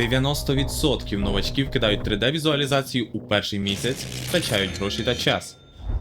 90% новачків кидають 3D-візуалізацію у перший місяць, втрачають гроші та час,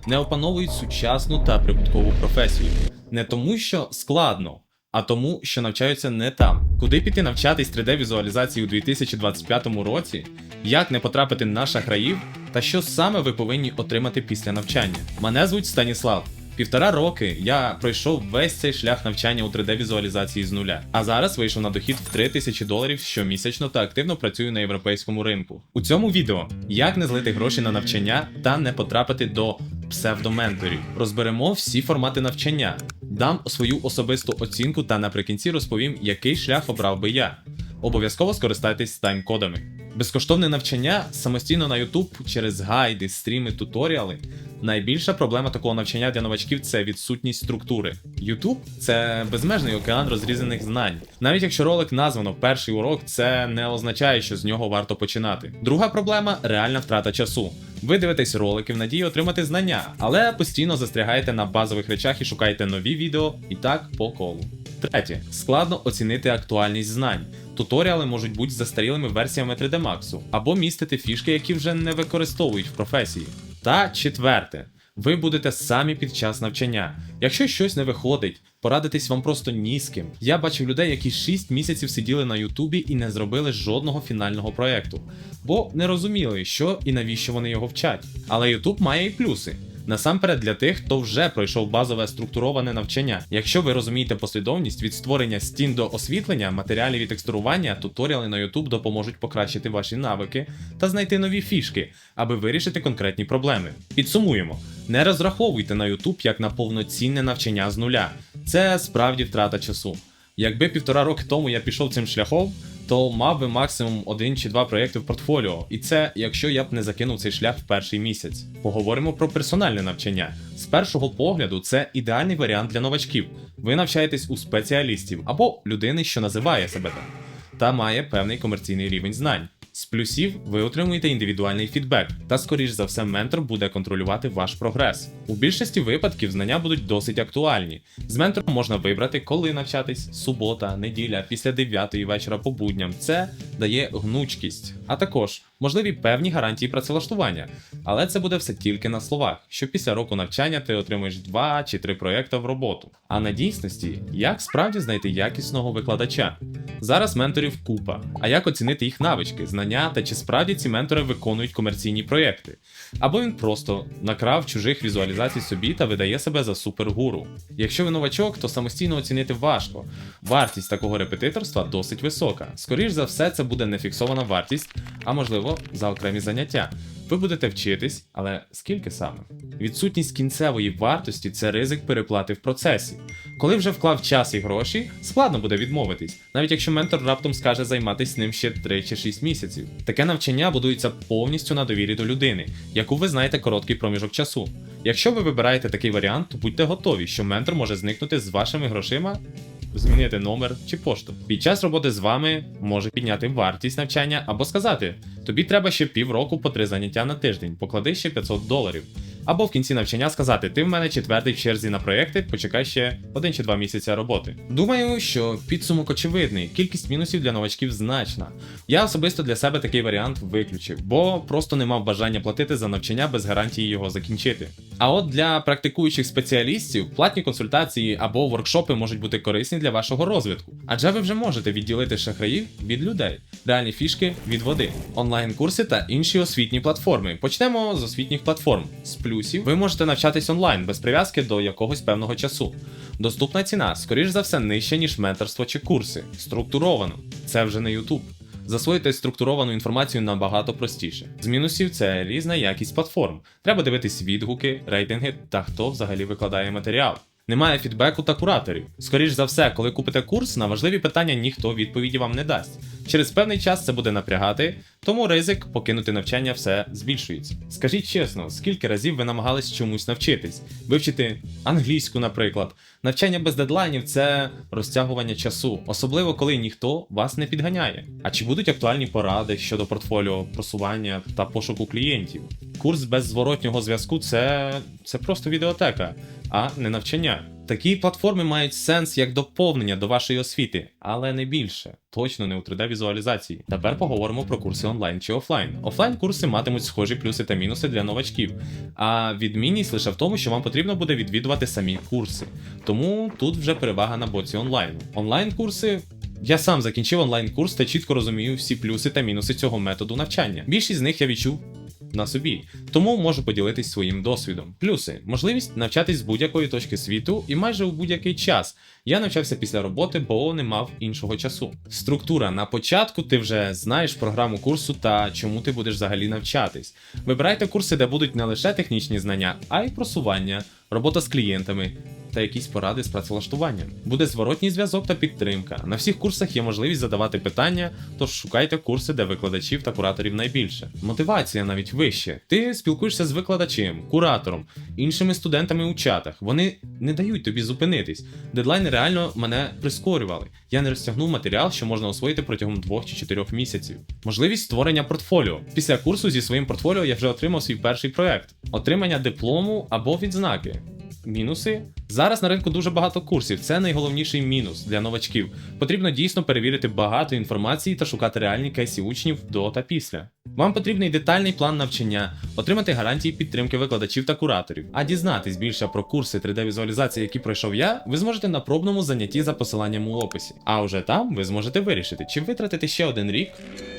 не опановують сучасну та прибуткову професію. Не тому, що складно, а тому, що навчаються не там. Куди піти навчатись 3D-візуалізації у 2025 році, як не потрапити на шахраїв, та що саме ви повинні отримати після навчання. Мене звуть Станіслав. Півтора роки я пройшов весь цей шлях навчання у 3D-візуалізації з нуля. А зараз вийшов на дохід в 3 тисячі доларів щомісячно та активно працюю на європейському ринку. У цьому відео як не злити гроші на навчання та не потрапити до псевдоменторів. Розберемо всі формати навчання, дам свою особисту оцінку та наприкінці розповім, який шлях обрав би я. Обов'язково скористайтесь тайм-кодами. Безкоштовне навчання самостійно на YouTube через гайди, стріми, туторіали. Найбільша проблема такого навчання для новачків це відсутність структури. YouTube – це безмежний океан розрізаних знань. Навіть якщо ролик названо перший урок, це не означає, що з нього варто починати. Друга проблема реальна втрата часу. Ви дивитесь ролики в надії отримати знання, але постійно застрягаєте на базових речах і шукаєте нові відео і так по колу. Третє, складно оцінити актуальність знань. Туторіали можуть бути застарілими версіями 3D Max, або містити фішки, які вже не використовують в професії. Та четверте, ви будете самі під час навчання. Якщо щось не виходить, порадитись вам просто ні з ким. Я бачив людей, які 6 місяців сиділи на Ютубі і не зробили жодного фінального проєкту, бо не розуміли, що і навіщо вони його вчать. Але Ютуб має і плюси. Насамперед для тих, хто вже пройшов базове структуроване навчання. Якщо ви розумієте послідовність від створення стін до освітлення, матеріалів і текстурування, туторіали на YouTube допоможуть покращити ваші навики та знайти нові фішки, аби вирішити конкретні проблеми. Підсумуємо: не розраховуйте на YouTube як на повноцінне навчання з нуля. Це справді втрата часу. Якби півтора роки тому я пішов цим шляхом, то мав би максимум один чи два проєкти в портфоліо, і це якщо я б не закинув цей шлях в перший місяць. Поговоримо про персональне навчання. З першого погляду, це ідеальний варіант для новачків. Ви навчаєтесь у спеціалістів або людини, що називає себе так, та має певний комерційний рівень знань. З плюсів ви отримуєте індивідуальний фідбек, та, скоріш за все, ментор буде контролювати ваш прогрес. У більшості випадків знання будуть досить актуальні. З ментором можна вибрати, коли навчатись субота, неділя, після 9 вечора по будням. Це дає гнучкість, а також можливі певні гарантії працевлаштування. Але це буде все тільки на словах, що після року навчання ти отримуєш 2 чи 3 проєкти в роботу. А на дійсності, як справді знайти якісного викладача? Зараз менторів купа. А як оцінити їх навички, знання та чи справді ці ментори виконують комерційні проєкти? Або він просто накрав чужих візуалізацій собі та видає себе за супергуру. Якщо ви новачок, то самостійно оцінити важко. Вартість такого репетиторства досить висока. Скоріш за все, це буде не фіксована вартість, а можливо за окремі заняття. Ви будете вчитись, але скільки саме? Відсутність кінцевої вартості це ризик переплати в процесі. Коли вже вклав час і гроші, складно буде відмовитись, навіть якщо ментор раптом скаже займатися ним ще 3 чи 6 місяців. Таке навчання будується повністю на довірі до людини, яку ви знаєте короткий проміжок часу. Якщо ви вибираєте такий варіант, то будьте готові, що ментор може зникнути з вашими грошима змінити номер чи пошту. Під час роботи з вами може підняти вартість навчання або сказати: тобі треба ще півроку по три заняття на тиждень, поклади ще 500 доларів. Або в кінці навчання сказати: ти в мене четвертий в черзі на проєкти, почекай ще один чи два місяці роботи. Думаю, що підсумок очевидний, кількість мінусів для новачків значна. Я особисто для себе такий варіант виключив, бо просто не мав бажання платити за навчання без гарантії його закінчити. А от для практикуючих спеціалістів платні консультації або воркшопи можуть бути корисні для вашого розвитку, адже ви вже можете відділити шахраїв від людей, реальні фішки від води, онлайн-курси та інші освітні платформи. Почнемо з освітніх платформ. З плюсів ви можете навчатись онлайн без прив'язки до якогось певного часу. Доступна ціна, скоріш за все, нижча, ніж менторство чи курси. Структуровано. Це вже не YouTube. Засвоїти структуровану інформацію набагато простіше. З мінусів це різна якість платформ. Треба дивитись відгуки, рейтинги та хто взагалі викладає матеріал. Немає фідбеку та кураторів. Скоріш за все, коли купите курс, на важливі питання ніхто відповіді вам не дасть. Через певний час це буде напрягати, тому ризик покинути навчання все збільшується. Скажіть чесно, скільки разів ви намагались чомусь навчитись, вивчити англійську, наприклад. Навчання без дедлайнів це розтягування часу, особливо коли ніхто вас не підганяє. А чи будуть актуальні поради щодо портфоліо, просування та пошуку клієнтів? Курс без зворотнього зв'язку це, це просто відеотека, а не навчання. Такі платформи мають сенс як доповнення до вашої освіти, але не більше. Точно не у 3D-візуалізації. Тепер поговоримо про курси онлайн чи офлайн. Офлайн курси матимуть схожі плюси та мінуси для новачків, а відмінність лише в тому, що вам потрібно буде відвідувати самі курси. Тому тут вже перевага на боці онлайну. Онлайн-курси. Я сам закінчив онлайн-курс та чітко розумію всі плюси та мінуси цього методу навчання. Більшість з них я відчув на собі, тому можу поділитись своїм досвідом. Плюси: можливість навчатись з будь-якої точки світу і майже у будь-який час. Я навчався після роботи, бо не мав іншого часу. Структура на початку ти вже знаєш програму курсу та чому ти будеш взагалі навчатись. Вибирайте курси, де будуть не лише технічні знання, а й просування, робота з клієнтами. Та якісь поради з працевлаштуванням. Буде зворотній зв'язок та підтримка. На всіх курсах є можливість задавати питання, тож шукайте курси, де викладачів та кураторів найбільше. Мотивація навіть вище. Ти спілкуєшся з викладачем, куратором, іншими студентами у чатах. Вони не дають тобі зупинитись. Дедлайни реально мене прискорювали. Я не розтягнув матеріал, що можна освоїти протягом двох чи чотирьох місяців. Можливість створення портфоліо. Після курсу зі своїм портфоліо я вже отримав свій перший проект: отримання диплому або відзнаки. Мінуси. Зараз на ринку дуже багато курсів. Це найголовніший мінус для новачків. Потрібно дійсно перевірити багато інформації та шукати реальні кейси учнів до та після. Вам потрібний детальний план навчання, отримати гарантії підтримки викладачів та кураторів. А дізнатись більше про курси 3D-візуалізації, які пройшов я, ви зможете на пробному занятті за посиланням у описі. А вже там ви зможете вирішити, чи витратити ще один рік,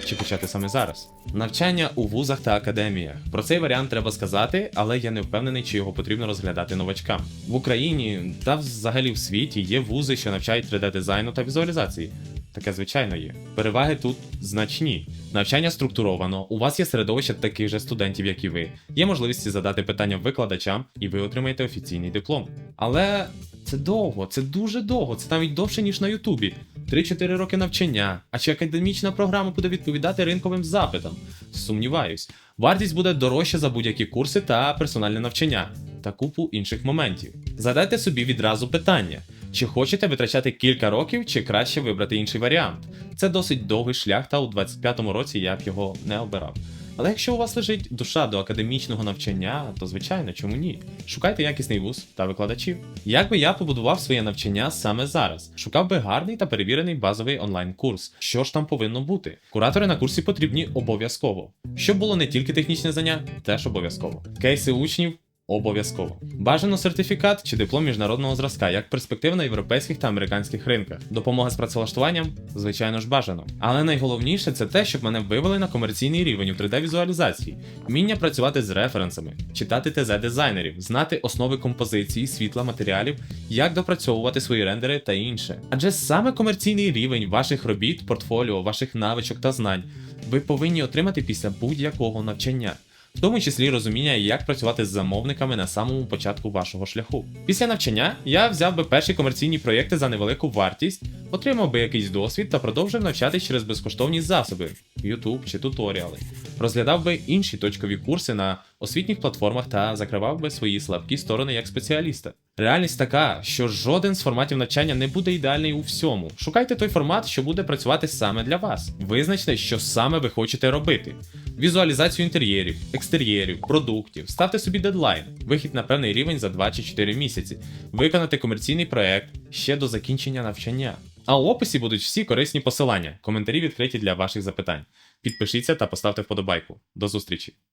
чи почати саме зараз. Навчання у вузах та академіях. Про цей варіант треба сказати, але я не впевнений, чи його потрібно розглядати новачкам. В Україні та взагалі в світі є вузи, що навчають 3D-дизайну та візуалізації. Таке звичайно є. Переваги тут значні. Навчання структуровано, у вас є середовище таких же студентів, як і ви. Є можливість задати питання викладачам, і ви отримаєте офіційний диплом. Але це довго, це дуже довго, це навіть довше, ніж на Ютубі. 3-4 роки навчання, а чи академічна програма буде відповідати ринковим запитам? Сумніваюсь. Вартість буде дорожча за будь-які курси та персональне навчання та купу інших моментів. Задайте собі відразу питання. Чи хочете витрачати кілька років, чи краще вибрати інший варіант? Це досить довгий шлях, та у 25-му році я б його не обирав. Але якщо у вас лежить душа до академічного навчання, то звичайно, чому ні? Шукайте якісний вуз та викладачів. Як би я побудував своє навчання саме зараз? Шукав би гарний та перевірений базовий онлайн-курс. Що ж там повинно бути? Куратори на курсі потрібні обов'язково. Щоб було не тільки технічне знання, теж обов'язково. Кейси учнів Обов'язково. Бажано сертифікат чи диплом міжнародного зразка, як перспектива на європейських та американських ринках. Допомога з працевлаштуванням, звичайно ж, бажано. Але найголовніше це те, щоб мене вивели на комерційний рівень у 3D-візуалізації, вміння працювати з референсами, читати ТЗ дизайнерів, знати основи композиції, світла, матеріалів, як допрацьовувати свої рендери та інше. Адже саме комерційний рівень ваших робіт, портфоліо, ваших навичок та знань ви повинні отримати після будь-якого навчання в тому числі розуміння, як працювати з замовниками на самому початку вашого шляху. Після навчання я взяв би перші комерційні проєкти за невелику вартість, отримав би якийсь досвід та продовжив навчатись через безкоштовні засоби, YouTube чи туторіали. Розглядав би інші точкові курси на освітніх платформах та закривав би свої слабкі сторони як спеціаліста. Реальність така, що жоден з форматів навчання не буде ідеальний у всьому. Шукайте той формат, що буде працювати саме для вас. Визначте, що саме ви хочете робити. Візуалізацію інтер'єрів, екстер'єрів, продуктів, ставте собі дедлайн, вихід на певний рівень за 2 чи 4 місяці, виконати комерційний проект ще до закінчення навчання. А у описі будуть всі корисні посилання, коментарі відкриті для ваших запитань. Підпишіться та поставте вподобайку. До зустрічі!